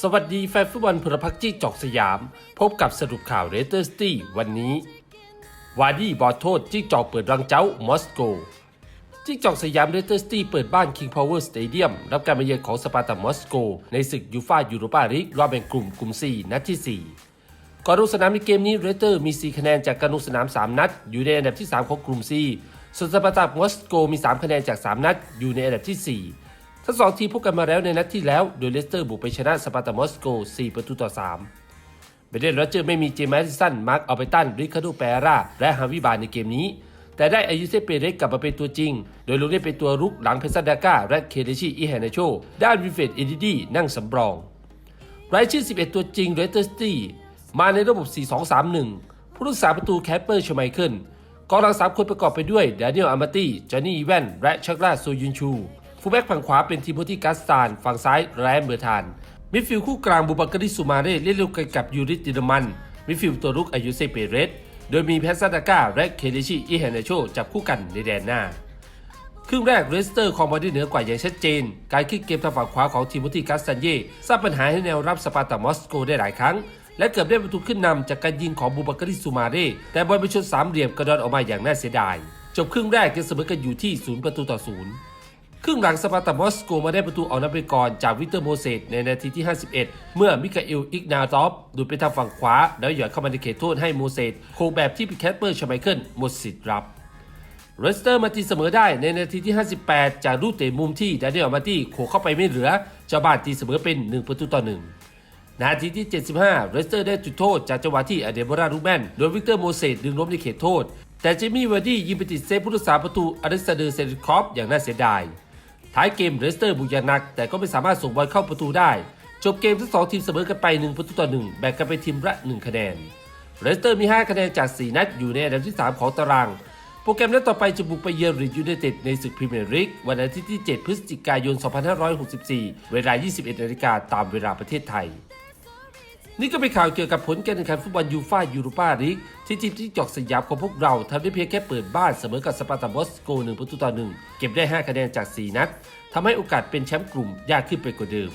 สวัสดีแฟนฟุตบอลพลพรรคจี้จอกสยาม พบกับสรุปข่าวเรเตอร์สตี้วันนี้ วาดี้บอลโทษจิ้จอกเปิดรังเจ้ามอสโกจิ้งจอกสยามเรเตอร์สตี้เปิดบ้าน King Power Stadium รับการมาเยือนของสปาร์ตามอสโก ในศึกยูฟ่ายูโรปาลีกรอบแบ่งกลุ่มกลุ่ม 4 นัดที่ 4 ก่อนลงสนามในเกมนี้เรเตอร์มี 4 คะแนนจากการลงสนาม 3 นัด อยู่ในอันดับที่ 3 ของกลุ่ม C ส่วนสปาร์ตามอสโกมี 3 คะแนนจาก 3 นัด อยู่ในอันดับที่ 4 ทั้งสองทีมพบกันมาแล้วในนัดที่แล้ว โดยเลสเตอร์บุกไปชนะสปาร์ตามอสโก 4 ประตูต่อ 3 เบเดนโรเจอร์ไม่มีเจมส์แมดิสัน มาร์คอัลเบตัน ริคาร์โดแปราและฮาวิบาในเกมนี้ แต่ได้อายุเซเปเรกกลับมาเป็นตัวจริง โดยลงเล่นเป็นตัวรุกหลังเพซันดาก้าและเคเดชิอิแฮนาโช ด้านวิเฟดเอดิดีนั่งสำรองรายชื่อ 11 ตัวจริงเรเตอร์สตี้มาในระบบ 4-2-3-1 ผู้รักษาประตูแคปเปอร์ชไมเคิลกองหลัง3คนประกอบไปด้วยดานิเอลอามาตี้จอห์นนี่อีแวนและชักลาโซยุนชู ฟูแบ็กฝั่งขวาเป็นทีโมธีกัสตาน ฝั่งซ้ายแรมเบอร์ทาน มิดฟิลด์คู่กลางบูบักกริสุมาเร่เล่นร่วมกันกับยูริติดมันมิดฟิลด์ตัวรุกอายุเซเปเรสโดยมีแพสซาดาก้าและเคเดชิอิเฮนาโชจับคู่กันในแดนหน้า ครึ่งแรกเรสเตอร์คองบอลได้เหนือกว่าอย่างชัดเจน การขึ้นเกมทางฝั่งขวาของทีมโมธีกัสตันเย่สร้างปัญหาให้แนวรับสปาร์ตามอสโกได้หลายครั้งและเกือบได้ประตูขึ้นนำจากการยิงของบูบักกริสุมาเร่แต่บอลไปชนสามเหลี่ยมกระดอนออกมาอย่างน่าเสียดาย จบครึ่งแรกยังเสมอกันอยู่ที่ศูนย์ประตูต่อศูนย์ ครึ่งหลังสปาร์ตามอสโกมาได้ประตูออกนำไปก่อนจากวิเตอร์โมเสสในนาทีที่ 51 เมื่อมิคาเอลอิกนาตอฟดูดไปทางฝั่งขวา แล้วหย่อนเข้ามาในเขตโทษให้โมเสสโคงแบบที่พิแคปเปอร์ชไมเคิลหมดสิทธิ์รับเรสเตอร์มาตีเสมอได้ในนาทีที่ 58 จากลูกเตะมุมที่ดานิเอลมาตี้โขเข้าไปไม่เหลือเจ้าบ้านตีเสมอเป็น 1 ประตูต่อ 1 นาทีที่ 75 เรสเตอร์ได้จุดโทษจากจังหวะที่อเดโบราลูแมนโดยวิกเตอร์โมเสสดึงล้มในเขตโทษ แต่เจมี่วาร์ดี้ยิงไปติดเซฟผู้รักษาประตูอเล็กซานเดอร์เซริคอฟอย่างน่าเสียดาย ท้ายเกมเรสเตอร์บุกอย่างหนัก แต่ก็ไม่สามารถส่งบอลเข้าประตูได้ จบเกมทั้งสองทีมเสมอกันไป 1 ประตูต่อ 1 แบ่งกันไปทีมละ 1 คะแนนเรสเตอร์มี 5 คะแนนจาก 4 นัดอยู่ในอันดับที่ 3 ของตาราง โปรแกรมนัดต่อไปจะบุกไปเยือนริดยูไนเต็ดในศึกพรีเมียร์ลีกวันอาทิตย์ที่ 7 พฤศจิกายน 2564 เวลา 21นาฬิกาตามเวลาประเทศไทย นี่ก็เป็นข่าวเกี่ยวกับผลการแข่งขันฟุตบอลยูฟ่ายูโรปาลีกที่ทีมที่จอกสยามของพวกเราทำได้เพียงแค่เปิดบ้านเสมอกับสปาร์ตามอสโก1ประตูต่อ1เก็บได้ 5 คะแนนจาก 4 นัดทำให้โอกาสเป็นแชมป์กลุ่มยากขึ้นไปกว่าเดิม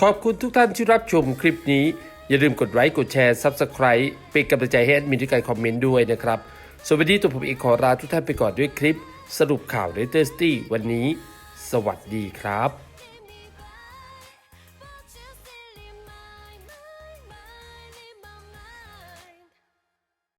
ขอบคุณทุกท่านที่รับชมคลิปนี้ อย่าลืมกดไลค์กดแชร์ Subscribe เป็นกำลังใจให้แอดมินด้วยการคอมเมนต์ด้วยนะครับสวัสดีตัวผมเอกขอลาทุกท่านไปก่อนด้วยคลิป สรุปข่าวเรเตอร์สตี้วันนี้ สวัสดีครับ